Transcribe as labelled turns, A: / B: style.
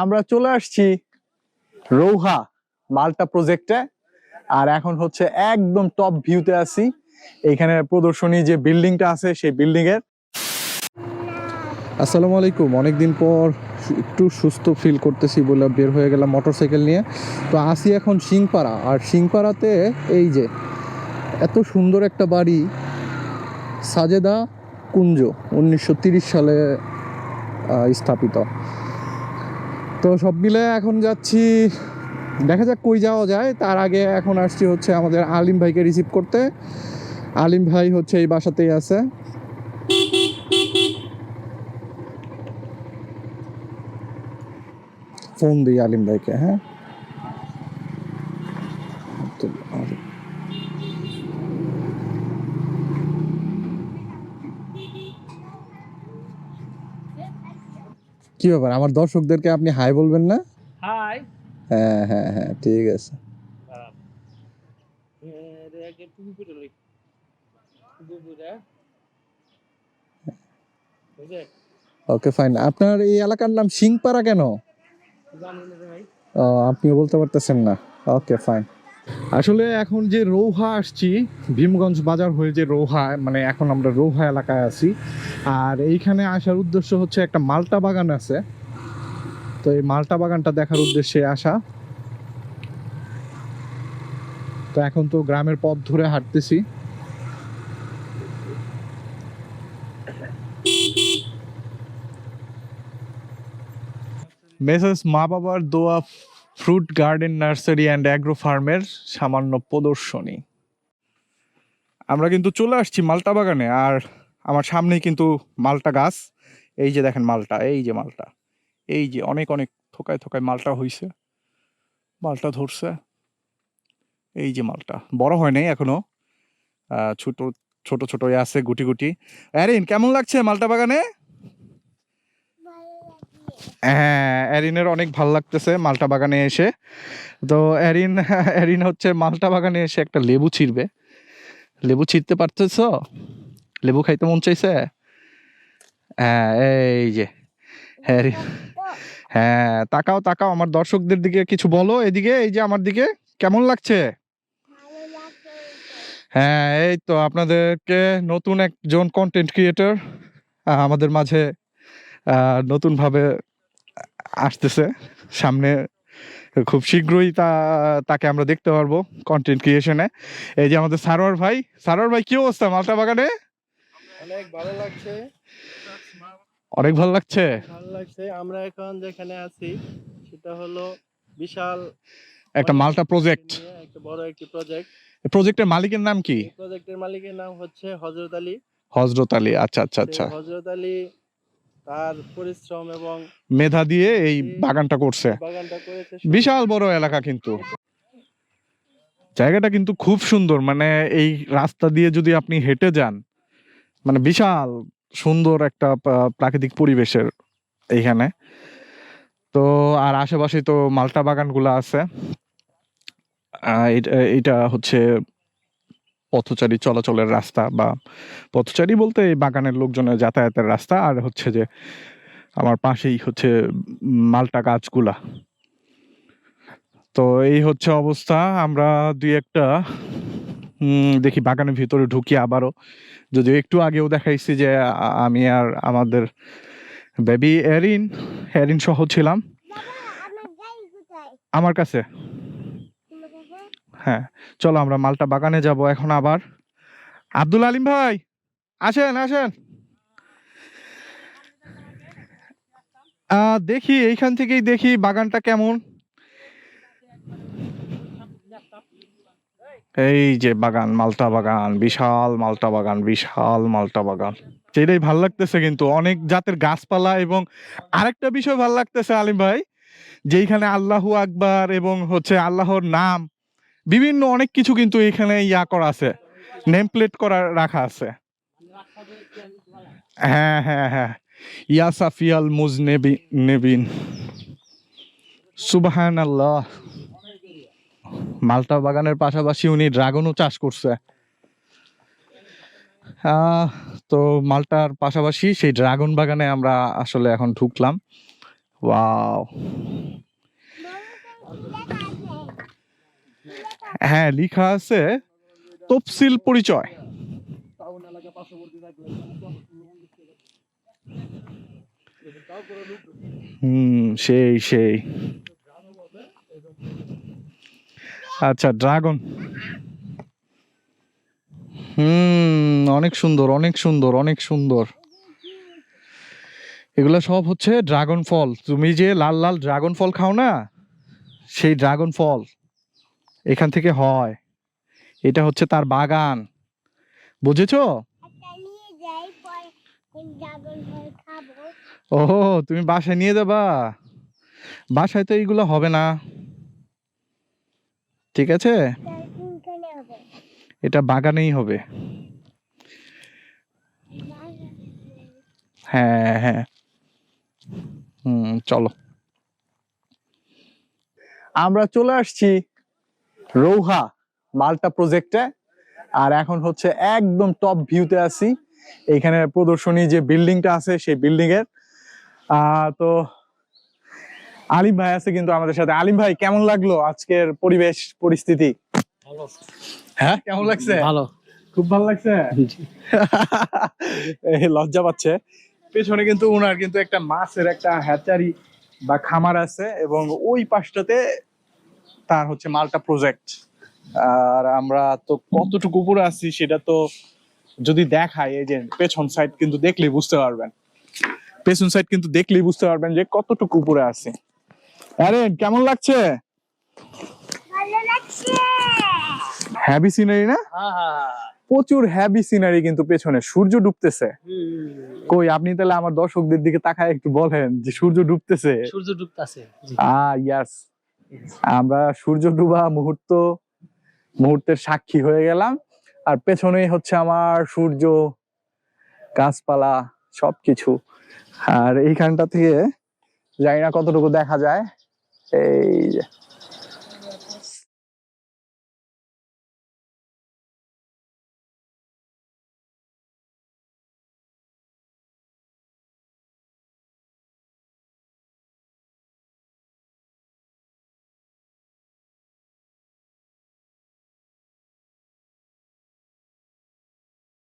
A: আমরা চলে আসছি রৌহা মাল্টা প্রজেক্টে। আর এখন হচ্ছে একদম টপ ভিউতে আছি। এখানে প্রদর্শনী যে বিল্ডিংটা আছে, সেই বিল্ডিং এর আসসালামু আলাইকুম। অনেকদিন পর একটু সুস্থ ফিল করতেছি বলে বের হয়ে গেলাম মোটরসাইকেল নিয়ে। তো আসি এখন সিংপাড়া আর সিংপাড়াতে এই যে এত সুন্দর একটা বাড়ি, সাজেদা কুঞ্জ, উনিশশো সালে স্থাপিত। তো সব মিলে এখন যাচ্ছি, দেখা যাক কই যাওয়া যায়। তার আগে এখন আসছি হচ্ছে আমাদের আলিম ভাইকে রিসিভ করতে। আলিম ভাই হচ্ছে এই বাসাতেই আছে। ফোন দিই আলিম ভাইকে হ্যাঁ? কি ব্যাপার? আমার দর্শকদেরকে আপনি হাই বলবেন না?
B: হাই
A: হ্যাঁ হ্যাঁ হ্যাঁ ঠিক আছে। ওকে ফাইন আপনার এই এলাকার নাম সিংপাড়া কেন? ও, আপনিও বলতে পারতেছেন না। ওকে ফাইন আসলে এখন যে রৌহা আসছি, ভীমগঞ্জ বাজার হয়ে যে রৌহা মানে এখন আমরা রৌহা এলাকায় আছি। আর এইখানে আসার উদ্দেশ্য হচ্ছে একটা মালটা বাগান আছে। তো এই মালটা বাগানটা দেখার উদ্দেশ্যে আসা। তো এখন তো গ্রামের পথ ধরে হাঁটতেছি। মেসেস মা বাবার দোয়া fruit garden, nursery and agro ফার্মের সামান্য প্রদর্শনী। আমরা কিন্তু চলে আসছি মালটা বাগানে আর আমার সামনেই কিন্তু মালটা গাছ। এই যে দেখেন মালটা, এই যে মালটা, এই যে অনেক অনেক থোকায় থোকায় মালটা হইছে। মালটা ধরছে। এই যে মালটা, বড় হয় নাই এখনও। ছোট ছোট ছোট আছে, গুটি গুটি। অ্যারিন, কেমন লাগছে মালটা বাগানে? হ্যাঁ অ্যারিনের অনেক ভালো লাগতেছে মালটা বাগানে এসে। তো অ্যারিন অ্যারিন হচ্ছে মালটা বাগানে এসে একটা লেবু ছিঁড়বে। লেবু ছিঁড়তে পারতেছ? লেবু খাইতে মন চাইছে? হ্যাঁ এই যে অ্যারিন হ্যাঁ তাকাও তাকাও, আমার দর্শকদের দিকে কিছু বলো এদিকে, এই যে আমার দিকে, কেমন লাগছে? হ্যাঁ এই তো আপনাদেরকে নতুন একজন কন্টেন্ট ক্রিয়েটর আমাদের মাঝে নতুনভাবে আসতেছে। সামনে খুব শীঘ্রই তা তাকে আমরা দেখতে পারব কন্টেন্ট ক্রিয়েশনে এই যে আমাদের সারোয়ার ভাই সারোয়ার ভাই কি অবস্থা মালটা বাগানে?
B: অনেক ভালো লাগছে।
A: অনেক ভালো লাগছে?
B: ভালো লাগছে। আমরা এখন যেখানে আছি সেটা হলো বিশাল
A: একটা মালটা প্রজেক্ট
B: একটা বড় একটি প্রজেক্ট
A: প্রজেক্টের মালিকের নাম কি?
B: প্রজেক্টের মালিকের নাম হচ্ছে হযরত আলী।
A: হজরত আলী আচ্ছা আচ্ছা আচ্ছা।
B: হযরত আলী তার পরিশ্রম এবং
A: মেধা দিয়ে এই বাগানটা করছে।
B: বাগানটা করেছে
A: বিশাল বড় এলাকা কিন্তু। জায়গাটা কিন্তু খুব সুন্দর মানে এই রাস্তা দিয়ে যদি আপনি হেঁটে যান মানে বিশাল সুন্দর একটা প্রাকৃতিক পরিবেশের এইখানে। তো আর আশেপাশে তো মালটা বাগানগুলো আছে। এটা হচ্ছে পথচারী চলাচলের রাস্তা বা পথচারী বলতে এই বাগানের লোকজনের যাতায়াতের রাস্তা আর হচ্ছে যে আমার পাশেই হচ্ছে মালটা গাছগুলা। তো এই হচ্ছে অবস্থা। আমরা দুই একটা দেখি বাগানের ভিতরে ঢুকি আবারও। যদিও একটু আগেও দেখাইছি যে আমি আর আমাদের বেবি এরিন এরিন সহ ছিলাম। আমার কাছে। হ্যাঁ চলো আমরা মালটা বাগানে যাব এখন আবার। আব্দুল আলিম ভাই, আসেন আসেন। দেখি, এইখান থেকেই দেখি বাগানটা কেমন। এই যে বাগান, মালটা বাগান, বিশাল মালটা বাগান, বিশাল মালটা বাগান। সেটাই ভালো লাগতেছে কিন্তু, অনেক জাতের গাছপালা এবং আরেকটা বিষয় ভালো লাগতেছে আলিম ভাই, যেইখানে আল্লাহু আকবার এবং হচ্ছে আল্লাহর নাম। বিভিন্ন অনেক কিছু কিন্তু এখানে ইয়া করা আছে। নেম প্লেট করা রাখা আছে। হ্যাঁ হ্যাঁ হ্যাঁ। ইয়া সাফিয়াল মুজ নেবি নেবিন। সুবাহান আল্লাহ মালটা বাগানের পাশাপাশি উনি ড্রাগনও চাষ করছে। তো মালটার পাশাপাশি সেই ড্রাগন বাগানে আমরা আসলে এখন ঢুকলাম। ওয়াও। হ্যাঁ লিখা আছে তফসিল পরিচয়। হুম, সেই সেই। আচ্ছা ড্রাগন। হুম, অনেক সুন্দর অনেক সুন্দর অনেক সুন্দর। এগুলো সব হচ্ছে ড্রাগন ফল। তুমি যে লাল লাল ড্রাগন ফল খাও না, সেই ড্রাগন ফল। এখান থেকে হয়। এটা হচ্ছে তার বাগান। বুঝেছ? ও তুমি বাসায় নিয়ে যাবা। বাসায় তো এইগুলো হবে না। ঠিক আছে? এটা বাগানেই হবে। হ্যাঁ হ্যাঁ। হুম চলো। আমরা চলে আসছি। রৌহা মাল্টা প্রজেক্টে আর এখন হচ্ছে একদম টপ ভিউতে আছি। এইখানে প্রদর্শনী যে বিল্ডিংটা আছে সেই বিল্ডিং এর তো আলিম ভাই আছে কিন্তু আমাদের সাথে। আলিম ভাই কেমন লাগল আজকের পরিবেশ পরিস্থিতি? হ্যাঁ কেমন লাগছে?
B: ভালো।
A: খুব ভালো লাগছে? লজ্জা পাচ্ছে। পেছনে কিন্তু ওনার কিন্তু একটা মাছের একটা হ্যাচারি বা খামার আছে এবং ওই পাশটাতে তার হচ্ছে মালটা প্রজেক্ট আর আমরা তো কতটুকু উপরে আছি সেটা তো যদি দেখায় এই যে পেছন সাইড কিন্তু দেখলেই বুঝতে পারবেন। পেছন সাইড কিন্তু দেখলেই বুঝতে পারবেন যে কতটুকু উপরে আছে। আরে কেমন লাগছে?
C: ভালো লাগছে।
A: হ্যাভি সিনারি না?
B: হ্যাঁ হ্যাঁ
A: প্রচুর হ্যাভি সিনারি কিন্তু পেছনে সূর্য ডুবতেছে। কই আপনি তাহলে আমার দর্শকদের দিকে তাকায় একটু বলেন যে সূর্য ডুবতেছে।
B: সূর্য ডুবতেছে
A: আ ইয়াস আমরা সূর্য ডুবা মুহূর্ত, মুহূর্তের সাক্ষী হয়ে গেলাম। আর পেছনেই হচ্ছে আমার সূর্য, গাছপালা, সবকিছু। আর এইখানটা থেকে জানি না কতটুকু দেখা যায়। এই